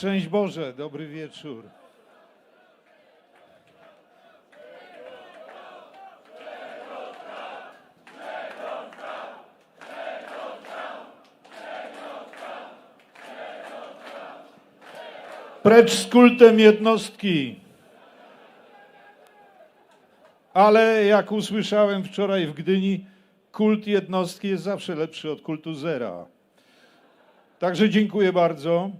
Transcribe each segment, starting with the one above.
Szczęść Boże, dobry wieczór. Precz z kultem jednostki. Ale jak usłyszałem wczoraj w Gdyni, kult jednostki jest zawsze lepszy od kultu zera. Także dziękuję bardzo.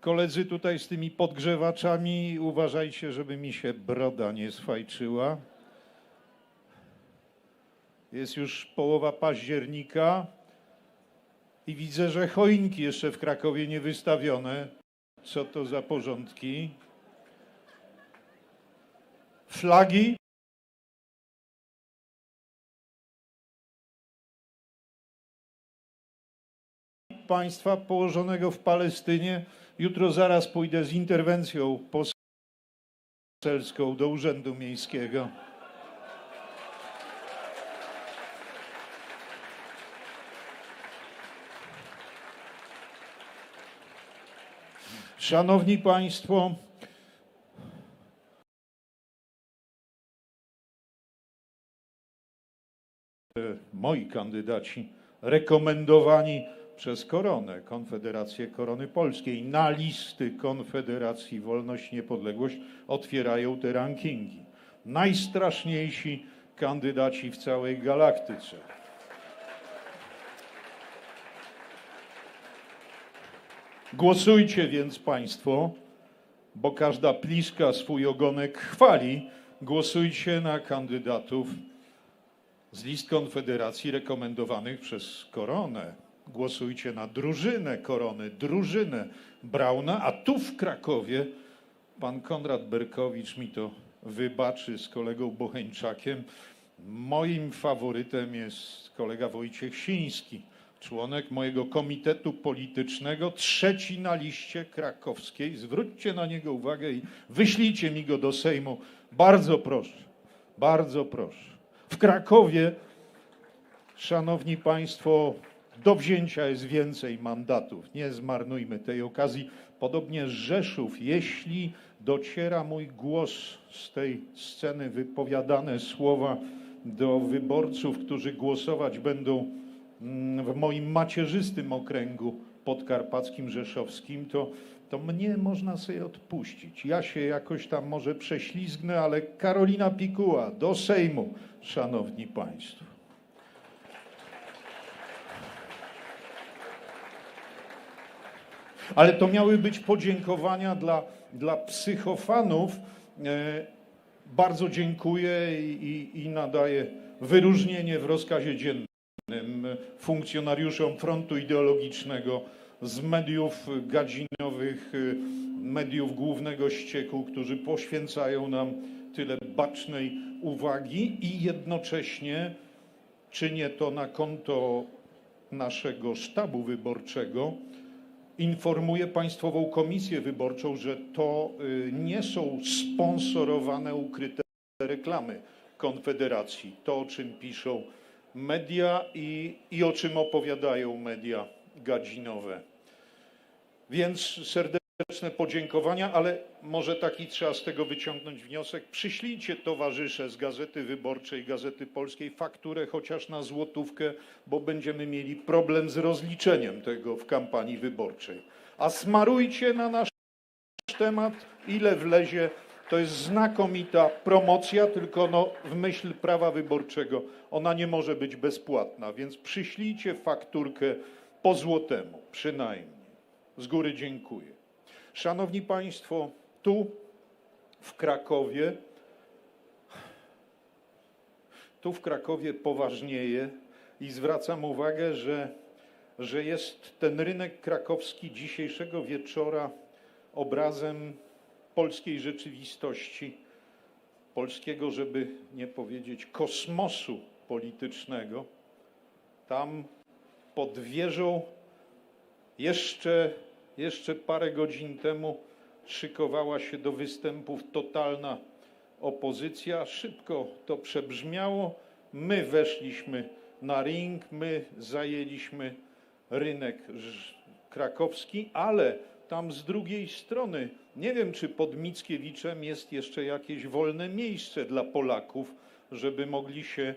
Koledzy tutaj z tymi podgrzewaczami, uważajcie, żeby mi się broda nie sfajczyła. Jest już połowa października i widzę, że choinki jeszcze w Krakowie nie wystawione. Co to za porządki? Flagi? państwa położonego w Palestynie. Jutro zaraz pójdę z interwencją poselską do Urzędu Miejskiego. Szanowni Państwo, moi kandydaci rekomendowani przez Koronę, Konfederację Korony Polskiej, na listy Konfederacji Wolność Niepodległość otwierają te rankingi. Najstraszniejsi kandydaci w całej galaktyce. Głosujcie więc Państwo, bo każda pliszka swój ogonek chwali. Głosujcie na kandydatów z list Konfederacji rekomendowanych przez Koronę. Głosujcie na drużynę Korony, drużynę Brauna, a tu w Krakowie pan Konrad Berkowicz mi to wybaczy z kolegą Bocheńczakiem. Moim faworytem jest kolega Wojciech Siński, członek mojego komitetu politycznego, trzeci na liście krakowskiej. Zwróćcie na niego uwagę i wyślijcie mi go do Sejmu. Bardzo proszę, bardzo proszę. W Krakowie, szanowni państwo, do wzięcia jest więcej mandatów. Nie zmarnujmy tej okazji. Podobnie Rzeszów, jeśli dociera mój głos z tej sceny, wypowiadane słowa do wyborców, którzy głosować będą mm, w moim macierzystym okręgu podkarpackim, rzeszowskim, to, to mnie można sobie odpuścić. Ja się jakoś tam może prześlizgnę, ale Karolina Pikuła do Sejmu, szanowni państwo. Ale to miały być podziękowania dla, dla psychofanów. E, bardzo dziękuję i, i, i nadaję wyróżnienie w rozkazie dziennym funkcjonariuszom frontu ideologicznego z mediów gadzinowych, e, mediów głównego ścieku, którzy poświęcają nam tyle bacznej uwagi i jednocześnie czynię to na konto naszego sztabu wyborczego informuję Państwową Komisję Wyborczą, że to y, nie są sponsorowane, ukryte reklamy Konfederacji. To, o czym piszą media i, i o czym opowiadają media gadzinowe. Więc serdeczne podziękowania, ale może taki trzeba z tego wyciągnąć wniosek. Przyślijcie towarzysze z Gazety Wyborczej, Gazety Polskiej fakturę chociaż na złotówkę, bo będziemy mieli problem z rozliczeniem tego w kampanii wyborczej. A smarujcie na nasz temat, ile wlezie. To jest znakomita promocja, tylko no, w myśl prawa wyborczego ona nie może być bezpłatna, więc przyślijcie fakturkę po złotemu, przynajmniej. Z góry dziękuję. Szanowni Państwo, tu w Krakowie, tu w Krakowie poważnieje i zwracam uwagę, że, że jest ten rynek krakowski dzisiejszego wieczora obrazem polskiej rzeczywistości, polskiego, żeby nie powiedzieć kosmosu politycznego. Tam pod wieżą jeszcze jeszcze parę godzin temu szykowała się do występów totalna opozycja. Szybko to przebrzmiało. My weszliśmy na ring, my zajęliśmy rynek krakowski, ale tam z drugiej strony. Nie wiem, czy pod Mickiewiczem jest jeszcze jakieś wolne miejsce dla Polaków, żeby mogli się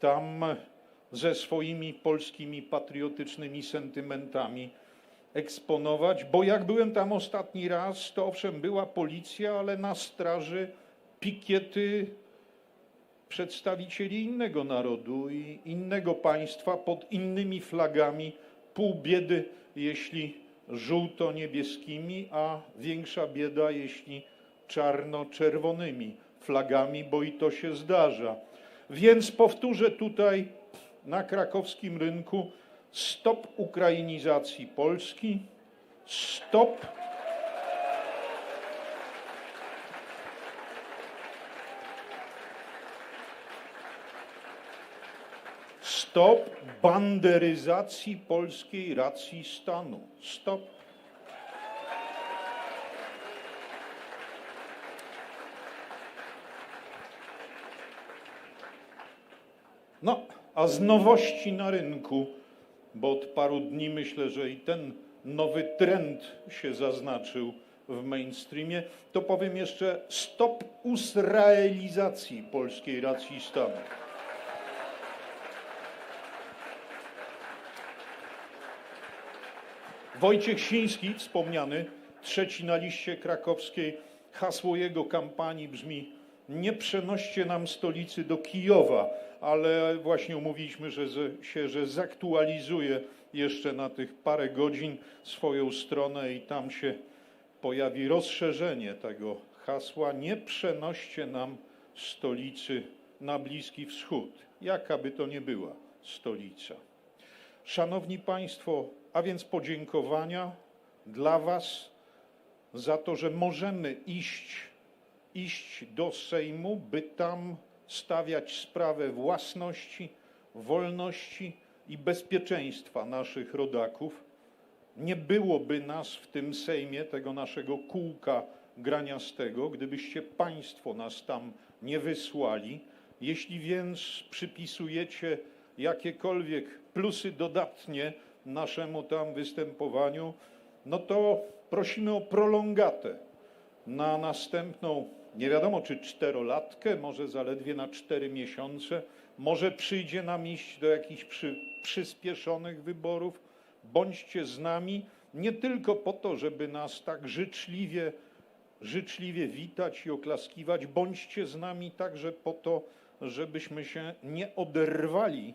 tam ze swoimi polskimi patriotycznymi sentymentami eksponować, bo jak byłem tam ostatni raz, to owszem, była policja, ale na straży pikiety przedstawicieli innego narodu i innego państwa pod innymi flagami, pół biedy, jeśli żółto-niebieskimi, a większa bieda, jeśli czarno-czerwonymi flagami, bo i to się zdarza. Więc powtórzę tutaj na krakowskim rynku stop ukrainizacji Polski, stop Stop banderyzacji polskiej racji stanu. Stop. No, a z nowości na rynku, bo od paru dni myślę, że i ten nowy trend się zaznaczył w mainstreamie, to powiem jeszcze stop usraelizacji polskiej racji stanu. Wojciech Siński, wspomniany, trzeci na liście krakowskiej, hasło jego kampanii brzmi: Nie przenoście nam stolicy do Kijowa, ale właśnie umówiliśmy że się, że zaktualizuje jeszcze na tych parę godzin swoją stronę i tam się pojawi rozszerzenie tego hasła: Nie przenoście nam stolicy na Bliski Wschód, jaka by to nie była stolica. Szanowni Państwo, a więc podziękowania dla Was za to, że możemy iść, iść do Sejmu, by tam stawiać sprawę własności, wolności i bezpieczeństwa naszych rodaków. Nie byłoby nas w tym Sejmie, tego naszego kółka graniastego, gdybyście Państwo nas tam nie wysłali. Jeśli więc przypisujecie jakiekolwiek plusy dodatnie naszemu tam występowaniu, no to prosimy o prolongatę na następną, nie wiadomo czy czterolatkę, może zaledwie na cztery miesiące, może przyjdzie nam iść do jakichś przy, przyspieszonych wyborów. Bądźcie z nami. Nie tylko po to, żeby nas tak życzliwie, życzliwie witać i oklaskiwać, bądźcie z nami także po to, żebyśmy się nie oderwali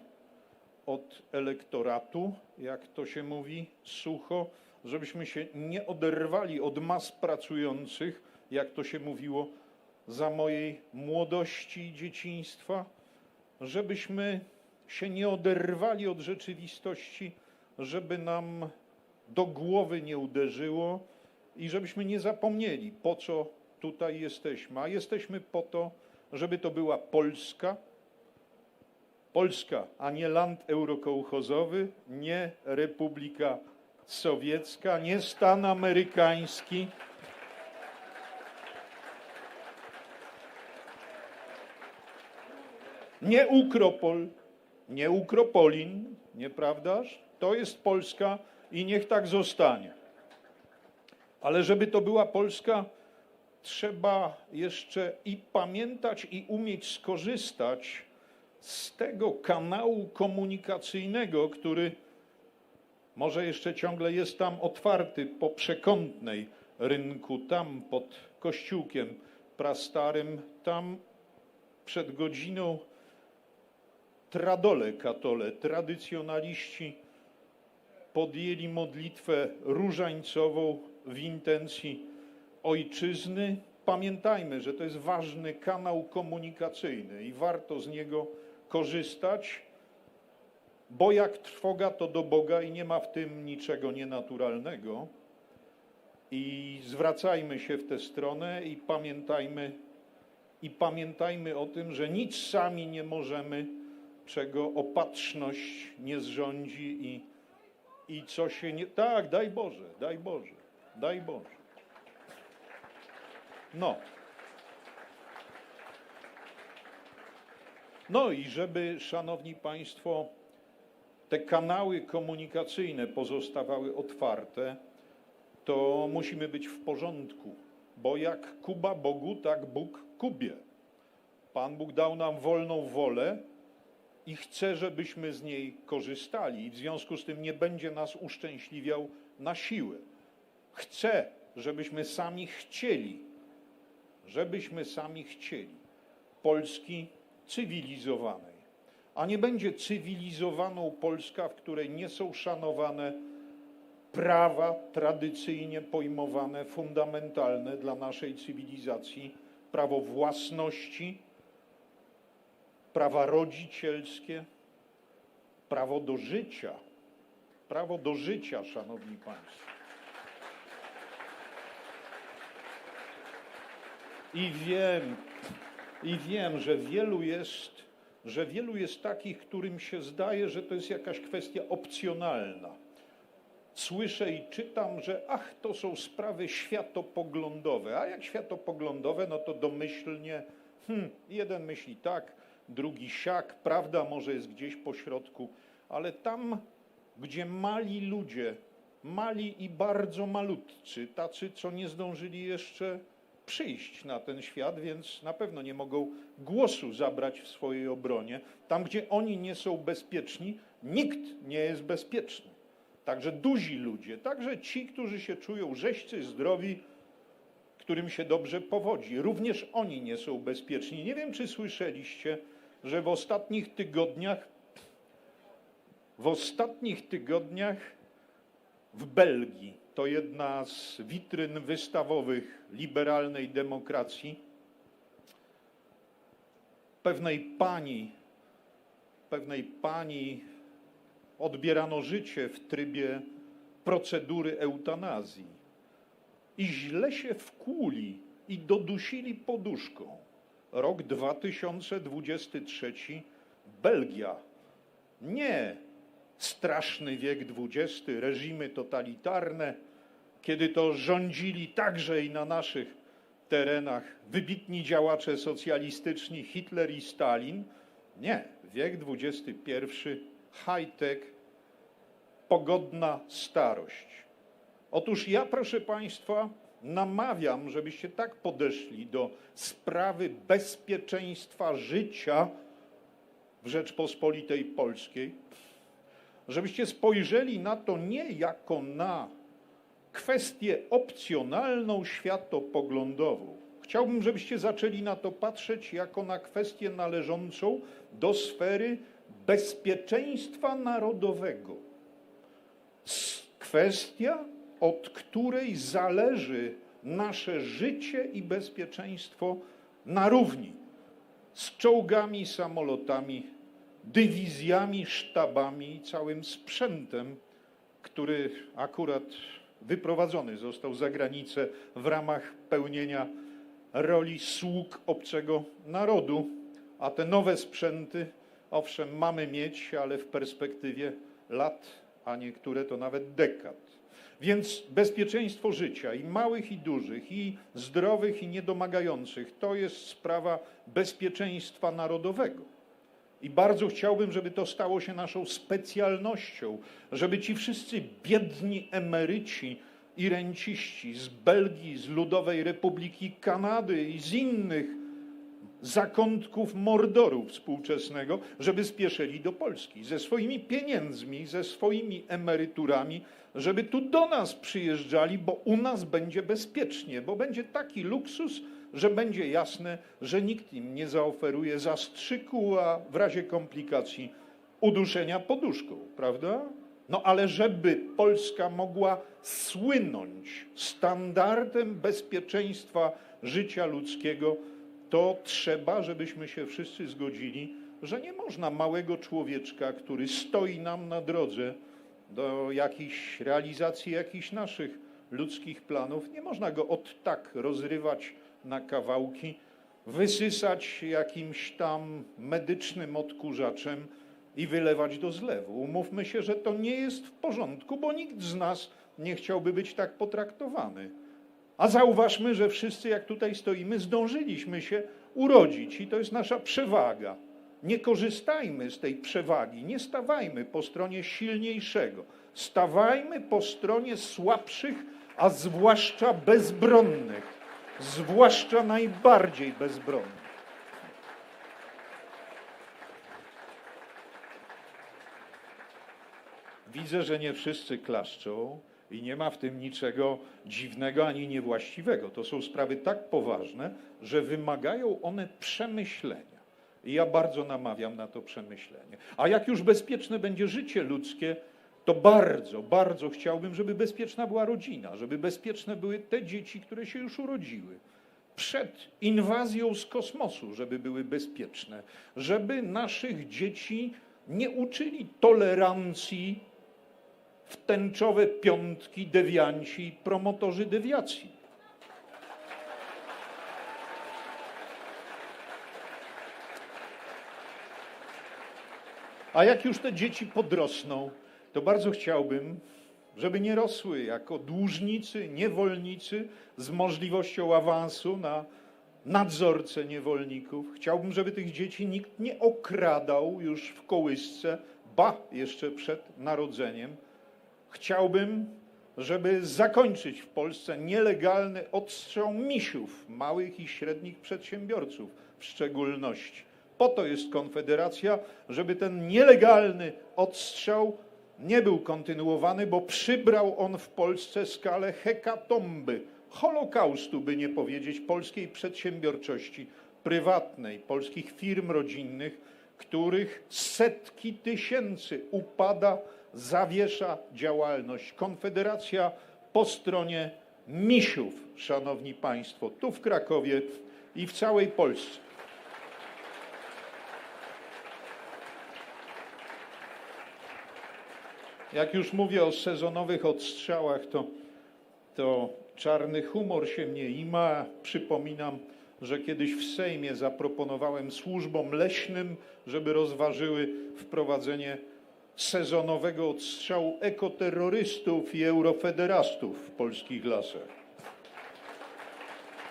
od elektoratu, jak to się mówi sucho, żebyśmy się nie oderwali od mas pracujących, jak to się mówiło za mojej młodości i dzieciństwa, żebyśmy się nie oderwali od rzeczywistości, żeby nam do głowy nie uderzyło i żebyśmy nie zapomnieli, po co tutaj jesteśmy. A jesteśmy po to, żeby to była Polska, Polska, a nie land eurokołchozowy, nie Republika Sowiecka, nie stan amerykański. Nie Ukropol, nie Ukropolin, nieprawdaż? To jest Polska i niech tak zostanie. Ale żeby to była Polska, trzeba jeszcze i pamiętać, i umieć skorzystać z tego kanału komunikacyjnego, który może jeszcze ciągle jest tam otwarty po przekątnej rynku, tam pod kościółkiem prastarym, tam przed godziną tradole katole, tradycjonaliści podjęli modlitwę różańcową w intencji ojczyzny. Pamiętajmy, że to jest ważny kanał komunikacyjny i warto z niego korzystać, bo jak trwoga to do Boga i nie ma w tym niczego nienaturalnego. I zwracajmy się w tę stronę i pamiętajmy, i pamiętajmy o tym, że nic sami nie możemy, czego opatrzność nie zrządzi i, i co się nie. Tak, daj Boże, daj Boże, daj Boże. No. No i żeby, szanowni państwo, te kanały komunikacyjne pozostawały otwarte, to musimy być w porządku, bo jak Kuba Bogu, tak Bóg Kubie. Pan Bóg dał nam wolną wolę i chce, żebyśmy z niej korzystali, i w związku z tym nie będzie nas uszczęśliwiał na siłę. Chce, żebyśmy sami chcieli, żebyśmy sami chcieli Polski cywilizowanej. A nie będzie cywilizowaną Polska, w której nie są szanowane prawa tradycyjnie pojmowane, fundamentalne dla naszej cywilizacji, prawo własności, prawa rodzicielskie, prawo do życia. Prawo do życia, szanowni państwo. I wiem, i wiem, że wielu jest, że wielu jest takich, którym się zdaje, że to jest jakaś kwestia opcjonalna. Słyszę i czytam, że ach, to są sprawy światopoglądowe. A jak światopoglądowe, no to domyślnie, hmm, jeden myśli tak, drugi siak, prawda może jest gdzieś po środku, ale tam, gdzie mali ludzie, mali i bardzo malutcy, tacy, co nie zdążyli jeszcze przyjść na ten świat, więc na pewno nie mogą głosu zabrać w swojej obronie. Tam, gdzie oni nie są bezpieczni, nikt nie jest bezpieczny. Także duzi ludzie, także ci, którzy się czują rzeźcy, zdrowi, którym się dobrze powodzi, również oni nie są bezpieczni. Nie wiem, czy słyszeliście, że w ostatnich tygodniach, w ostatnich tygodniach w Belgii, to jedna z witryn wystawowych liberalnej demokracji, pewnej pani, pewnej pani odbierano życie w trybie procedury eutanazji i źle się wkłuli i dodusili poduszką. Rok 2023, Belgia. Nie straszny wiek XX, reżimy totalitarne, kiedy to rządzili także i na naszych terenach wybitni działacze socjalistyczni Hitler i Stalin. Nie, wiek XXI, high-tech, pogodna starość. Otóż ja, proszę Państwa, namawiam, żebyście tak podeszli do sprawy bezpieczeństwa życia w Rzeczpospolitej Polskiej, żebyście spojrzeli na to nie jako na kwestię opcjonalną, światopoglądową. Chciałbym, żebyście zaczęli na to patrzeć jako na kwestię należącą do sfery bezpieczeństwa narodowego. Kwestia, od której zależy nasze życie i bezpieczeństwo na równi z czołgami, samolotami, dywizjami, sztabami i całym sprzętem, który akurat wyprowadzony został za granicę w ramach pełnienia roli sług obcego narodu, a te nowe sprzęty, owszem, mamy mieć, ale w perspektywie lat, a niektóre to nawet dekad. Więc bezpieczeństwo życia i małych, i dużych, i zdrowych, i niedomagających to jest sprawa bezpieczeństwa narodowego. I bardzo chciałbym, żeby to stało się naszą specjalnością, żeby ci wszyscy biedni emeryci i renciści z Belgii, z Ludowej Republiki Kanady i z innych zakątków mordoru współczesnego, żeby spieszyli do Polski ze swoimi pieniędzmi, ze swoimi emeryturami, żeby tu do nas przyjeżdżali, bo u nas będzie bezpiecznie, bo będzie taki luksus, że będzie jasne, że nikt im nie zaoferuje zastrzyku, a w razie komplikacji uduszenia poduszką, prawda? No ale żeby Polska mogła słynąć standardem bezpieczeństwa życia ludzkiego, to trzeba, żebyśmy się wszyscy zgodzili, że nie można małego człowieczka, który stoi nam na drodze do jakiejś realizacji jakichś naszych ludzkich planów, nie można go od tak rozrywać na kawałki, wysysać jakimś tam medycznym odkurzaczem i wylewać do zlewu. Umówmy się, że to nie jest w porządku, bo nikt z nas nie chciałby być tak potraktowany. A zauważmy, że wszyscy, jak tutaj stoimy, zdążyliśmy się urodzić i to jest nasza przewaga. Nie korzystajmy z tej przewagi, nie stawajmy po stronie silniejszego, stawajmy po stronie słabszych a zwłaszcza bezbronnych, zwłaszcza najbardziej bezbronnych. Widzę, że nie wszyscy klaszczą i nie ma w tym niczego dziwnego ani niewłaściwego. To są sprawy tak poważne, że wymagają one przemyślenia. I ja bardzo namawiam na to przemyślenie. A jak już bezpieczne będzie życie ludzkie, to bardzo, bardzo chciałbym, żeby bezpieczna była rodzina, żeby bezpieczne były te dzieci, które się już urodziły. Przed inwazją z kosmosu, żeby były bezpieczne, żeby naszych dzieci nie uczyli tolerancji w tęczowe piątki, dewianci i promotorzy dewiacji. A jak już te dzieci podrosną, to bardzo chciałbym, żeby nie rosły jako dłużnicy, niewolnicy z możliwością awansu na nadzorcę niewolników. Chciałbym, żeby tych dzieci nikt nie okradał już w kołysce, ba, jeszcze przed narodzeniem. Chciałbym, żeby zakończyć w Polsce nielegalny odstrzał misiów, małych i średnich przedsiębiorców w szczególności. Po to jest Konfederacja, żeby ten nielegalny odstrzał nie był kontynuowany, bo przybrał on w Polsce skalę hekatomby, holokaustu, by nie powiedzieć, polskiej przedsiębiorczości prywatnej, polskich firm rodzinnych, których setki tysięcy upada, zawiesza działalność. Konfederacja po stronie misiów, szanowni państwo, tu w Krakowie i w całej Polsce. Jak już mówię o sezonowych odstrzałach, to, to czarny humor się mnie ima. Przypominam, że kiedyś w Sejmie zaproponowałem służbom leśnym, żeby rozważyły wprowadzenie sezonowego odstrzału ekoterrorystów i eurofederastów w polskich lasach.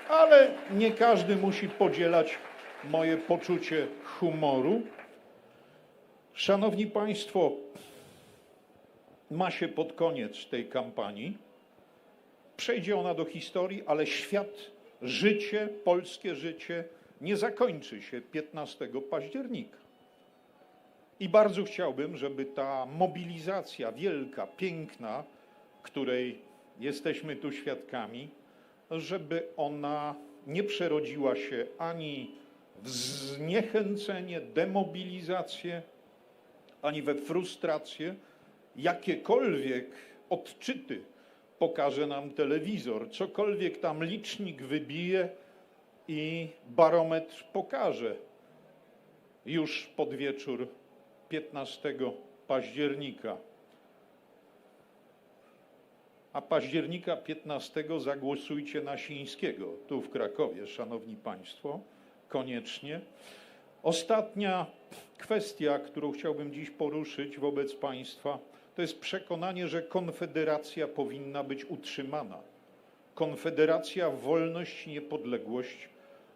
Ale nie każdy musi podzielać moje poczucie humoru. Szanowni Państwo, ma się pod koniec tej kampanii. Przejdzie ona do historii, ale świat, życie, polskie życie nie zakończy się 15 października. I bardzo chciałbym, żeby ta mobilizacja wielka, piękna, której jesteśmy tu świadkami, żeby ona nie przerodziła się ani w zniechęcenie, demobilizację, ani we frustrację, jakiekolwiek odczyty pokaże nam telewizor, cokolwiek tam licznik wybije i barometr pokaże. Już pod wieczór 15 października. A października 15 zagłosujcie na Sińskiego tu w Krakowie, szanowni państwo, koniecznie. Ostatnia kwestia, którą chciałbym dziś poruszyć wobec państwa, to jest przekonanie, że Konfederacja powinna być utrzymana. Konfederacja, wolność niepodległość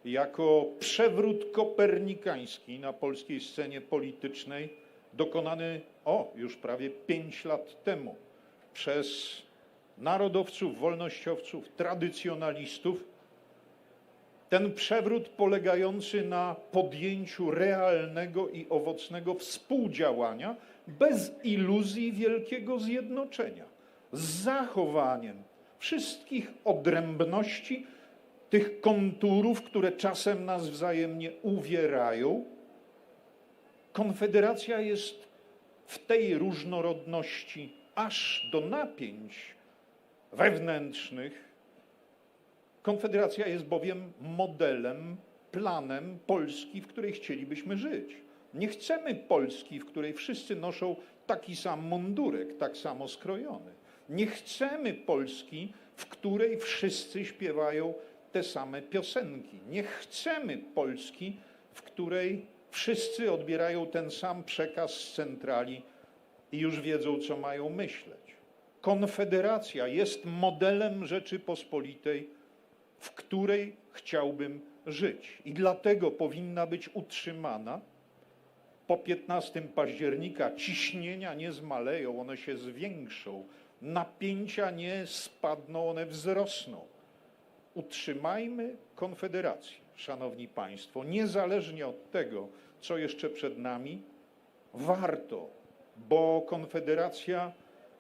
jako przewrót kopernikański na polskiej scenie politycznej, dokonany o już prawie pięć lat temu przez narodowców, wolnościowców, tradycjonalistów. Ten przewrót polegający na podjęciu realnego i owocnego współdziałania bez iluzji wielkiego zjednoczenia, z zachowaniem wszystkich odrębności, tych konturów, które czasem nas wzajemnie uwierają. Konfederacja jest w tej różnorodności aż do napięć wewnętrznych. Konfederacja jest bowiem modelem, planem Polski, w której chcielibyśmy żyć. Nie chcemy Polski, w której wszyscy noszą taki sam mundurek, tak samo skrojony. Nie chcemy Polski, w której wszyscy śpiewają te same piosenki. Nie chcemy Polski, w której wszyscy odbierają ten sam przekaz z centrali i już wiedzą, co mają myśleć. Konfederacja jest modelem Rzeczypospolitej, w której chciałbym żyć i dlatego powinna być utrzymana po 15 października ciśnienia nie zmaleją, one się zwiększą, napięcia nie spadną, one wzrosną. Utrzymajmy Konfederację, szanowni państwo, niezależnie od tego, co jeszcze przed nami. Warto, bo Konfederacja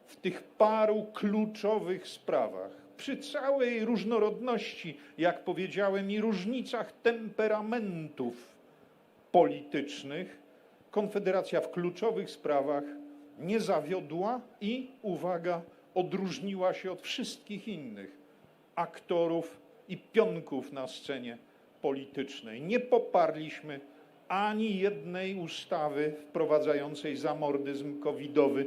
w tych paru kluczowych sprawach, przy całej różnorodności, jak powiedziałem, i różnicach temperamentów politycznych, Konfederacja w kluczowych sprawach nie zawiodła i, uwaga, odróżniła się od wszystkich innych aktorów i pionków na scenie politycznej. Nie poparliśmy ani jednej ustawy wprowadzającej zamordyzm covidowy.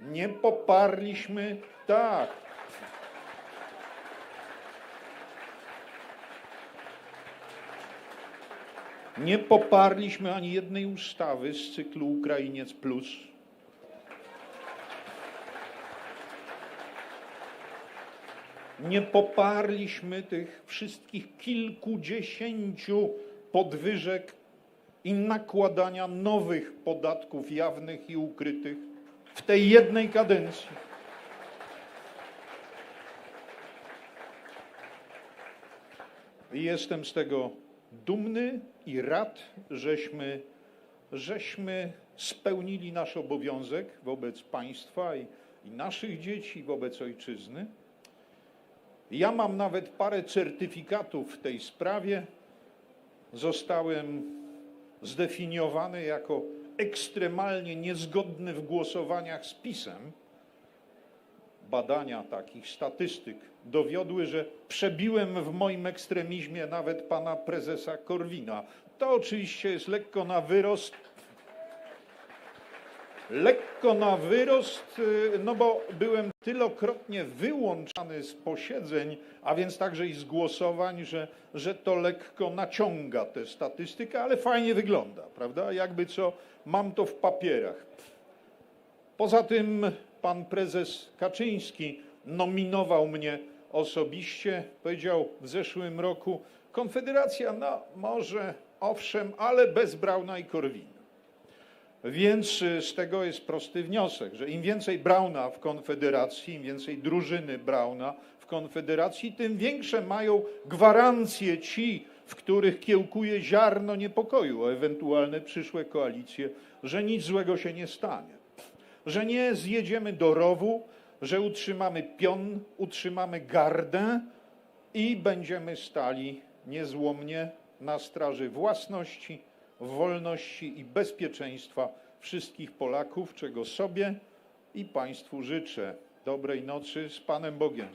Nie poparliśmy, tak. Nie poparliśmy ani jednej ustawy z cyklu Ukrainiec Plus. Nie poparliśmy tych wszystkich kilkudziesięciu podwyżek i nakładania nowych podatków jawnych i ukrytych w tej jednej kadencji. I Jestem z tego dumny i rad, żeśmy, żeśmy spełnili nasz obowiązek wobec państwa i, i naszych dzieci, wobec ojczyzny. Ja mam nawet parę certyfikatów w tej sprawie. Zostałem zdefiniowany jako ekstremalnie niezgodny w głosowaniach z PiSem. Badania takich statystyk dowiodły, że przebiłem w moim ekstremizmie nawet pana prezesa Korwina. To oczywiście jest lekko na wyrost. Lekko na wyrost, y, no bo byłem tylokrotnie wyłączany z posiedzeń, a więc także i z głosowań, że, że to lekko naciąga tę statystykę, ale fajnie wygląda, prawda? Jakby co, mam to w papierach. Poza tym pan prezes Kaczyński nominował mnie osobiście. Powiedział w zeszłym roku: Konfederacja, no może owszem, ale bez Brauna i Korwina. Więc y, z tego jest prosty wniosek, że im więcej Brauna w Konfederacji, im więcej drużyny Brauna w Konfederacji, tym większe mają gwarancje ci, w których kiełkuje ziarno niepokoju o ewentualne przyszłe koalicje, że nic złego się nie stanie, że nie zjedziemy do rowu, że utrzymamy pion, utrzymamy gardę i będziemy stali niezłomnie na straży własności, wolności i bezpieczeństwa wszystkich Polaków, czego sobie i Państwu życzę. Dobrej nocy z Panem Bogiem.